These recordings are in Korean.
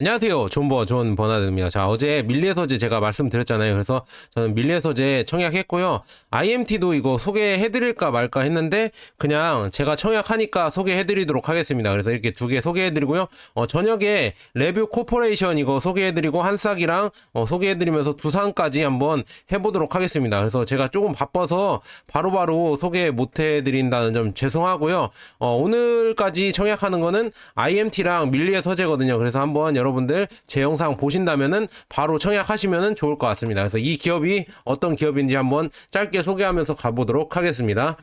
안녕하세요. 존버 존 버나드입니다. 자, 어제 밀리의 서재 제가 말씀드렸잖아요. 그래서 저는 밀리의 서재 청약했고요. IMT도 이거 소개해 드릴까 말까 했는데 그냥 제가 청약하니까 소개해 드리도록 하겠습니다. 그래서 이렇게 두 개 소개해 드리고요. 어, 저녁에 레뷰 코퍼레이션 이거 소개해 드리고 한싹이랑 어, 소개해 드리면서 두산까지 한번 해 보도록 하겠습니다. 그래서 제가 조금 바빠서 바로 바로 소개 못 해 드린다는 점 죄송하고요. 어, 오늘까지 청약하는 거는 IMT랑 밀리의 서재거든요. 그래서 한번 여러 분들 제 영상 보신다면은 바로 청약하시면은 좋을 것 같습니다. 그래서 이 기업이 어떤 기업인지 한번 짧게 소개하면서 가보도록 하겠습니다.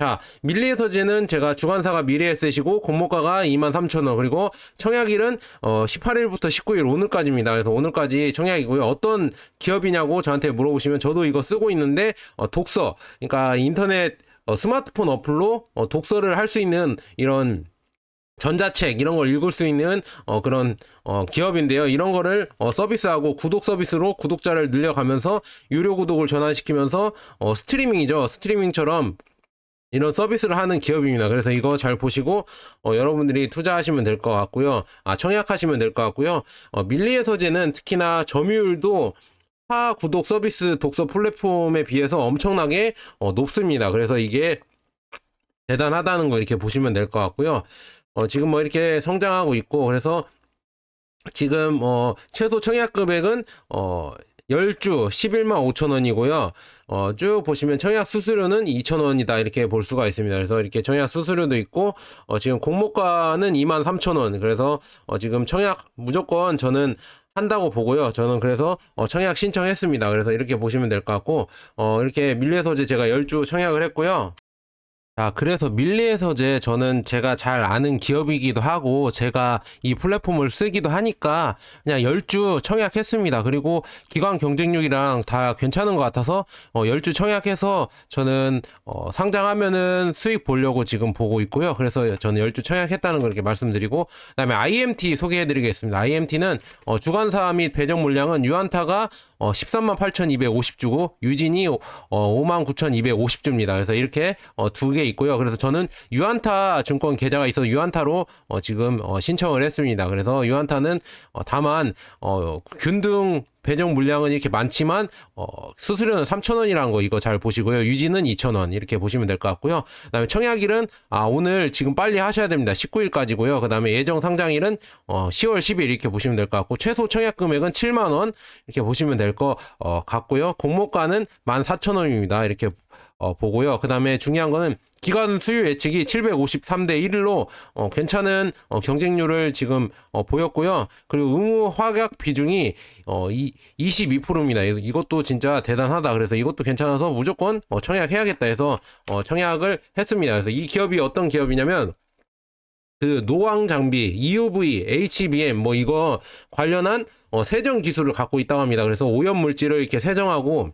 자, 밀리의 서재는 제가 주관사가 미래에셋이고 공모가가 23,000원 그리고 청약일은 어 18일부터 19일 오늘까지입니다. 그래서 오늘까지 청약이고요. 어떤 기업이냐고 저한테 물어보시면 저도 이거 쓰고 있는데 어 독서 그러니까 인터넷 어 스마트폰 어플로 어 독서를 할 수 있는 이런 전자책 이런 걸 읽을 수 있는 어, 그런 어, 기업인데요. 이런 거를 어, 서비스하고 구독 서비스로 구독자를 늘려가면서 유료 구독을 전환시키면서 어, 스트리밍이죠. 스트리밍처럼 이런 서비스를 하는 기업입니다. 그래서 이거 잘 보시고 어, 여러분들이 투자하시면 될 것 같고요. 아 청약하시면 될 것 같고요. 어, 밀리의 서재는 특히나 점유율도 타 구독 서비스 독서 플랫폼에 비해서 엄청나게 어, 높습니다. 그래서 이게 대단하다는 거 이렇게 보시면 될 것 같고요. 어, 지금 뭐 이렇게 성장하고 있고 그래서 지금 어, 최소 청약 금액은 어, 10주 11만 5천 원이고요. 어, 쭉 보시면 청약 수수료는 2천 원이다 이렇게 볼 수가 있습니다. 그래서 이렇게 청약 수수료도 있고 어, 지금 공모가는 2만 3천 원. 그래서 어, 지금 청약 무조건 저는 한다고 보고요. 저는 그래서 어, 청약 신청했습니다. 그래서 이렇게 보시면 될 것 같고 어, 이렇게 밀레 소재 제가 10주 청약을 했고요. 자, 그래서 밀리의 서재 저는 제가 잘 아는 기업이기도 하고 제가 이 플랫폼을 쓰기도 하니까 그냥 10주 청약했습니다. 그리고 기관 경쟁률이랑 다 괜찮은 것 같아서 어, 10주 청약해서 저는 어, 상장하면은 수익 보려고 지금 보고 있고요. 그래서 저는 10주 청약했다는 걸 이렇게 말씀드리고 그다음에 IMT 소개해 드리겠습니다. IMT는 어, 주관사 및 배정 물량은 유한타가 어, 13만 8,250주고 유진이 어, 5만 9,250주입니다. 그래서 이렇게 어, 두 개 있고요. 그래서 저는 유한타 증권 계좌가 있어 유한타로 어, 지금 어, 신청을 했습니다. 그래서 유한타는 어, 다만 어, 균등 배정 물량은 이렇게 많지만 어, 수수료는 3,000원이라는 거 이거 잘 보시고요. 유지는 2,000원 이렇게 보시면 될 것 같고요. 그다음에 청약일은 아 오늘 지금 빨리 하셔야 됩니다. 19일까지고요. 그다음에 예정 상장일은 어, 10월 10일 이렇게 보시면 될 것 같고 최소 청약 금액은 7만 원 이렇게 보시면 될것 어, 같고요. 공모가는 14,000원입니다. 이렇게 어, 보고요. 그 다음에 중요한 거는 기관 수요 예측이 753대 1로 어, 괜찮은 어, 경쟁률을 지금 어, 보였고요. 그리고 의무 확약 비중이 어, 이, 22%입니다. 이것도 진짜 대단하다. 그래서 이것도 괜찮아서 무조건 어, 청약해야겠다 해서 어, 청약을 했습니다. 그래서 이 기업이 어떤 기업이냐면 그 노광 장비, EUV, HBM 뭐 이거 관련한 어, 세정 기술을 갖고 있다고 합니다. 그래서 오염 물질을 이렇게 세정하고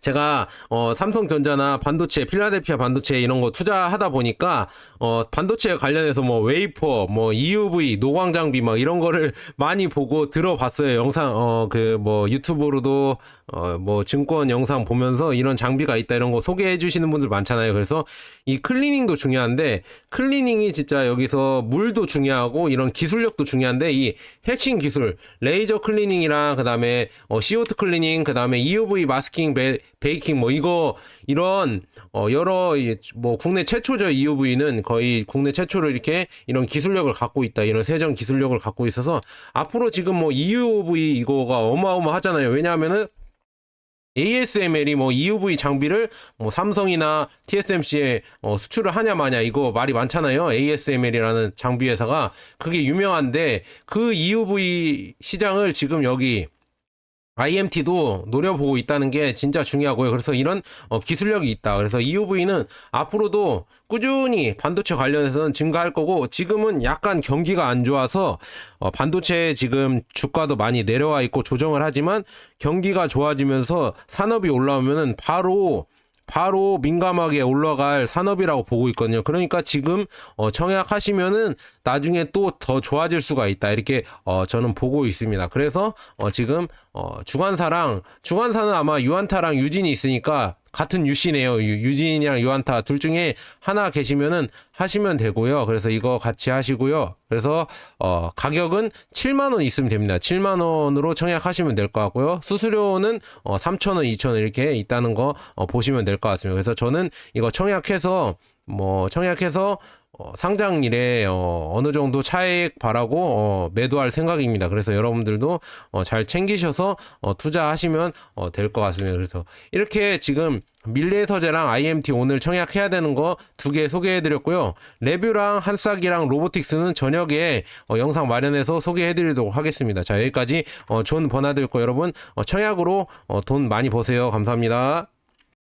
제가 어, 삼성전자나 반도체, 필라델피아 반도체 이런 거 투자하다 보니까 어, 반도체 관련해서 뭐 웨이퍼, 뭐 EUV, 노광 장비 막 이런 거를 많이 보고 들어봤어요. 영상 어, 그 뭐 유튜브로도 어, 뭐 증권 영상 보면서 이런 장비가 있다 이런 거 소개해 주시는 분들 많잖아요. 그래서 이 클리닝도 중요한데 클리닝이 진짜 여기서 물도 중요하고 이런 기술력도 중요한데 이 핵심 기술 레이저 클리닝이랑 그다음에 어, CO2 클리닝 그다음에 EUV 마스킹 베, 베이킹 뭐 이거 이런 어, 여러 뭐 국내 최초죠 EUV는 거의 국내 최초로 이렇게 이런 기술력을 갖고 있다 이런 세정 기술력을 갖고 있어서 앞으로 지금 뭐 EUV 이거가 어마어마하잖아요. 왜냐하면은 ASML이 뭐 EUV 장비를 뭐 삼성이나 TSMC에 어 수출을 하냐 마냐 이거 말이 많잖아요. ASML이라는 장비 회사가 그게 유명한데 그 EUV 시장을 지금 여기 IMT도 노려보고 있다는 게 진짜 중요하고요. 그래서 이런 어, 기술력이 있다. 그래서 EUV는 앞으로도 꾸준히 반도체 관련해서는 증가할 거고 지금은 약간 경기가 안 좋아서 어, 반도체 지금 주가도 많이 내려와 있고 조정을 하지만 경기가 좋아지면서 산업이 올라오면은 바로 바로 민감하게 올라갈 산업이라고 보고 있거든요. 그러니까 지금 어, 청약하시면은 나중에 또 더 좋아질 수가 있다. 이렇게 어, 저는 보고 있습니다. 그래서 어, 지금 어, 주관사랑 주관사는 아마 유한타랑 유진이 있으니까 같은 유씨네요. 유, 유진이랑 유한타 둘 중에 하나 계시면은 하시면 되고요. 그래서 이거 같이 하시고요. 그래서 어, 가격은 7만 원 있으면 됩니다. 7만 원으로 청약하시면 될 것 같고요. 수수료는 어, 3천 원, 2천 원 이렇게 있다는 거 어, 보시면 될 것 같습니다. 그래서 저는 이거 청약해서 뭐 청약해서 어, 상장일에 어, 어느 정도 차익 바라고 어, 매도할 생각입니다. 그래서 여러분들도 어, 잘 챙기셔서 어, 투자하시면 어, 될 것 같습니다. 그래서 이렇게 지금 밀레서재랑 IMT 오늘 청약해야 되는 거 두 개 소개해드렸고요. 레뷰랑 한싹이랑 로보틱스는 저녁에 어, 영상 마련해서 소개해드리도록 하겠습니다. 자 여기까지 어, 존 버나드 였고 여러분 어, 청약으로 어, 돈 많이 버세요. 감사합니다.